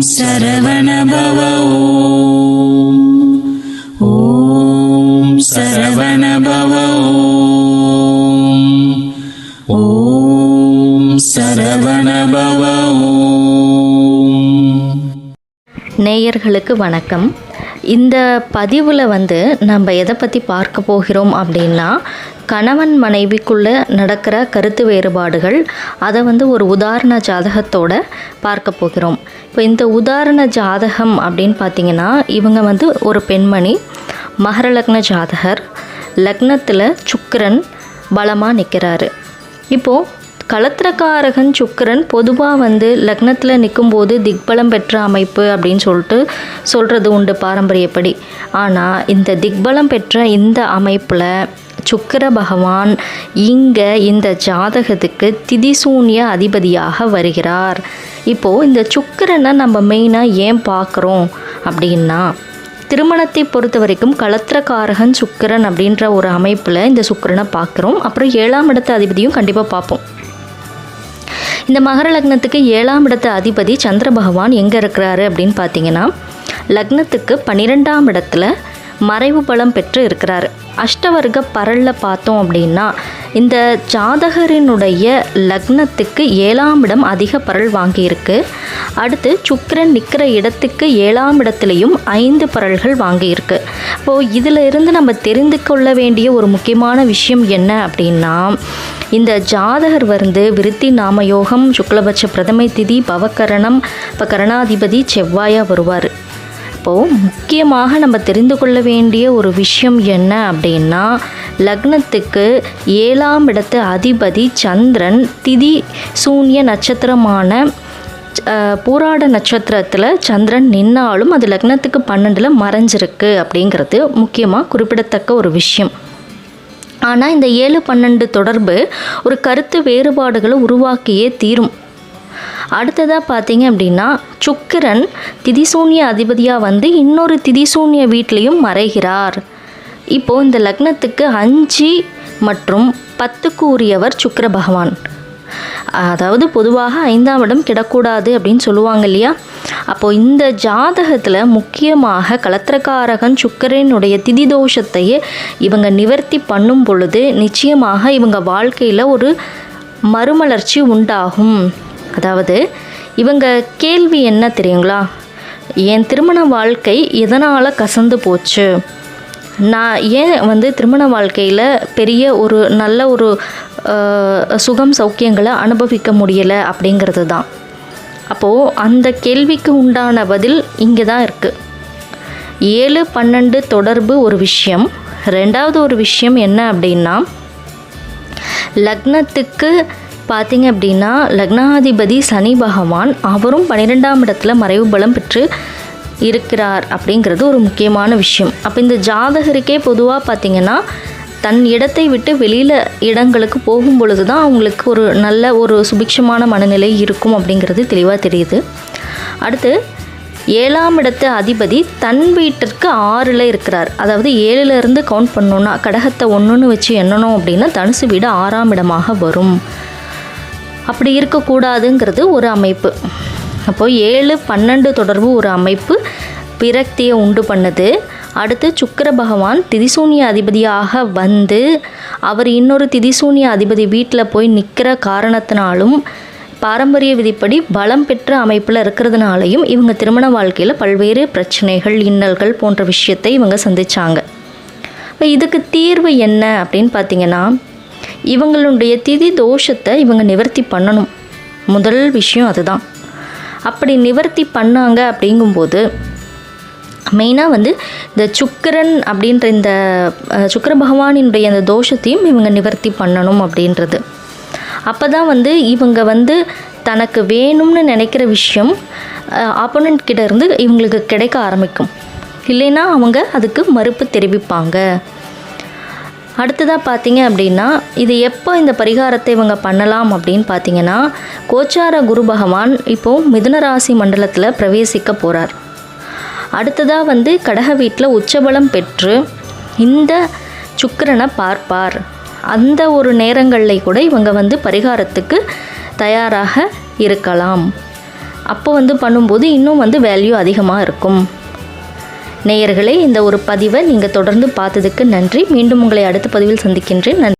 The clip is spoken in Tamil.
சரவணபவ ஓம். ஓம் சரவணபவ ஓம். ஓம் சரவணபவ ஓம். நேயர்களுக்கு வணக்கம். இந்த பதிவில் வந்து நம்ம எதை பற்றி பார்க்க போகிறோம் அப்படின்னா கணவன் மனைவிக்குள்ளே நடக்கிற கருத்து வேறுபாடுகள் அதை வந்து ஒரு உதாரண ஜாதகத்தோட பார்க்க போகிறோம். இப்போ இந்த உதாரண ஜாதகம் அப்படின்னு பார்த்தீங்கன்னா இவங்க வந்து ஒரு பெண்மணி மகரலக்ன ஜாதகர். லக்னத்தில் சுக்கரன் பலமாக நிற்கிறாரு இப்போது களத்திரக்காரகன் சுக்கரன் பொதுவாக வந்து லக்னத்தில் நிற்கும்போது திக்பலம் பெற்ற அமைப்பு அப்படின்னு சொல்லிட்டு சொல்கிறது உண்டு பாரம்பரியப்படி. ஆனால் இந்த திக்பலம் பெற்ற இந்த அமைப்பில் சுக்கிர பகவான் இங்கே இந்த ஜாதகத்துக்கு திதிசூன்ய அதிபதியாக வருகிறார். இப்போது இந்த சுக்கிரனை நம்ம மெயினாக ஏன் பார்க்குறோம் அப்படின்னா திருமணத்தை பொறுத்த வரைக்கும் கலத்திரக்காரகன் சுக்கிரன் அப்படின்ற ஒரு அமைப்பில் இந்த சுக்கிரனை பார்க்குறோம். அப்புறம் ஏழாம் இடத்து அதிபதியும் கண்டிப்பாக பார்ப்போம். இந்த மகர லக்னத்துக்கு ஏழாம் இடத்து அதிபதி சந்திர பகவான் எங்கே இருக்கிறாரு அப்படின்னு பார்த்தீங்கன்னா லக்னத்துக்கு பன்னிரெண்டாம் இடத்துல மறைவு பலம் பெற்று இருக்கிறார். அஷ்டவர்க்க பரலில் பார்த்தோம் அப்படின்னா இந்த ஜாதகரினுடைய லக்னத்துக்கு ஏழாம் இடம் அதிக பரல் வாங்கியிருக்கு. அடுத்து சுக்கரன் நிற்கிற இடத்துக்கு ஏழாம் இடத்துலையும் ஐந்து பரல்கள் வாங்கியிருக்கு. இப்போது இதில் இருந்து நம்ம தெரிந்து கொள்ள வேண்டிய ஒரு முக்கியமான விஷயம் என்ன அப்படின்னா இந்த ஜாதகர் வந்து விருத்தி நாமயோகம் சுக்லபட்ச பிரதமை திதி பவகரணம் இப்போ கரணாதிபதி செவ்வாயாக வருவார். இப்போது முக்கியமாக நம்ம தெரிந்து கொள்ள வேண்டிய ஒரு விஷயம் என்ன அப்படின்னா லக்னத்துக்கு ஏழாம் இடத்து அதிபதி சந்திரன் திதி சூன்ய நட்சத்திரமான போராட பூராட நட்சத்திரத்தில் சந்திரன் நின்னாலும் அது லக்னத்துக்கு பன்னெண்டில் மறைஞ்சிருக்கு அப்படிங்கிறது முக்கியமாக குறிப்பிடத்தக்க ஒரு விஷயம். ஆனால் இந்த ஏழு பன்னெண்டு தொடர்பு ஒரு கருத்து வேறுபாடுகளை உருவாக்கியே தீரும். அடுத்ததாக பார்த்தீங்க அப்படின்னா சுக்கிரன் திதிசூன்ய அதிபதியாக வந்து இன்னொரு திதிசூன்ய வீட்லேயும் மறைகிறார். இப்போது இந்த லக்னத்துக்கு அஞ்சு மற்றும் பத்துக்கு உரியவர் சுக்கர பகவான். அதாவது பொதுவாக ஐந்தாம் இடம் கிடக்கூடாது அப்படின்னு சொல்லுவாங்க இல்லையா? அப்போது இந்த ஜாதகத்தில் முக்கியமாக கலத்திரக்காரகன் சுக்கரனுடைய திதி தோஷத்தையே இவங்க நிவர்த்தி பண்ணும் பொழுது நிச்சயமாக இவங்க வாழ்க்கையில் ஒரு மறுமலர்ச்சி உண்டாகும். அதாவது இவங்க கேள்வி என்ன தெரியுங்களா? என் திருமண வாழ்க்கை எதனால் கசந்து போச்சு? நான் ஏன் வந்து திருமண வாழ்க்கையில் பெரிய ஒரு நல்ல ஒரு சுகம் சௌக்கியங்களை அனுபவிக்க முடியலை அப்படிங்கிறது தான். அப்போது அந்த கேள்விக்கு உண்டான பதில் இங்கே தான் இருக்குது ஏழு பன்னெண்டு தொடர்பு ஒரு விஷயம். ரெண்டாவது ஒரு விஷயம் என்ன அப்படின்னா லக்னத்துக்கு பார்த்தீங்க அப்படின்னா லக்னாதிபதி சனி பகவான் அவரும் பன்னிரெண்டாம் இடத்துல மறைவு பலம் பெற்று இருக்கிறார் அப்படிங்கிறது ஒரு முக்கியமான விஷயம். அப்போ இந்த ஜாதகருக்கே பொதுவாக பார்த்திங்கன்னா தன் இடத்தை விட்டு வெளியில் இடங்களுக்கு போகும் பொழுது தான் அவங்களுக்கு ஒரு நல்ல ஒரு சுபிக்ஷமான மனநிலை இருக்கும் அப்படிங்கிறது தெளிவாக தெரியுது. அடுத்து ஏழாம் இடத்து அதிபதி தன் வீட்டிற்கு ஆறில் இருக்கிறார். அதாவது ஏழுலேருந்து கவுண்ட் பண்ணோன்னா கடகத்தை ஒன்றுன்னு வச்சு எண்ணணும் அப்படின்னா தனுசு வீடு ஆறாம் இடமாக வரும். அப்படி இருக்கக்கூடாதுங்கிறது ஒரு அமைப்பு. அப்போது ஏழு பன்னெண்டு தொடர்பு ஒரு அமைப்பு விரக்தியை உண்டு பண்ணுது. அடுத்து சுக்கர பகவான் திதிசூன்ய அதிபதியாக வந்து அவர் இன்னொரு திதிசூன்ய அதிபதி வீட்டில் போய் நிற்கிற காரணத்தினாலும் பாரம்பரிய விதிப்படி பலம் பெற்ற அமைப்பில் இருக்கிறதுனாலையும் இவங்க திருமண வாழ்க்கையில் பல்வேறு பிரச்சனைகள் இன்னல்கள் போன்ற விஷயத்தை இவங்க சந்தித்தாங்க இப்போ இதுக்கு தீர்வு என்ன அப்படின்னு பார்த்தீங்கன்னா இவங்களுடைய திதி தோஷத்தை இவங்க நிவர்த்தி பண்ணணும். முதல் விஷயம் அதுதான். அப்படி நிவர்த்தி பண்ணாங்க அப்படிங்கும்போது மெயினாக வந்து இந்த சுக்கிரன் அப்படின்ற இந்த சுக்கர பகவானினுடைய அந்த தோஷத்தையும் இவங்க நிவர்த்தி பண்ணணும் அப்படின்றது. அப்போ தான் வந்து இவங்க வந்து தனக்கு வேணும்னு நினைக்கிற விஷயம் ஆப்போனண்ட் கிட்ட இருந்து இவங்களுக்கு கிடைக்க ஆரம்பிக்கும். இல்லைன்னா அவங்க அதுக்கு மறுப்பு தெரிவிப்பாங்க. அடுத்ததாக பார்த்தீங்க அப்படின்னா இது எப்போ இந்த பரிகாரத்தை இவங்க பண்ணலாம் அப்படின்னு பார்த்தீங்கன்னா கோச்சார குரு பகவான் இப்போது மிதுன ராசி மண்டலத்தில் பிரவேசிக்க போகிறார் அடுத்ததாக வந்து கடக வீட்டில் உச்சபலம் பெற்று இந்த சுக்கரனை பார்ப்பார். அந்த ஒரு நேரங்களில் கூட இவங்க வந்து பரிகாரத்துக்கு தயாராக இருக்கலாம். அப்போ வந்து பண்ணும்போது இன்னும் வந்து வேல்யூ அதிகமாக இருக்கும். நேயர்களே இந்த ஒரு பதிவை நீங்கள் தொடர்ந்து பார்த்ததுக்கு நன்றி. மீண்டும் உங்களை அடுத்த பதிவில் சந்திக்கின்றேன். நன்றி.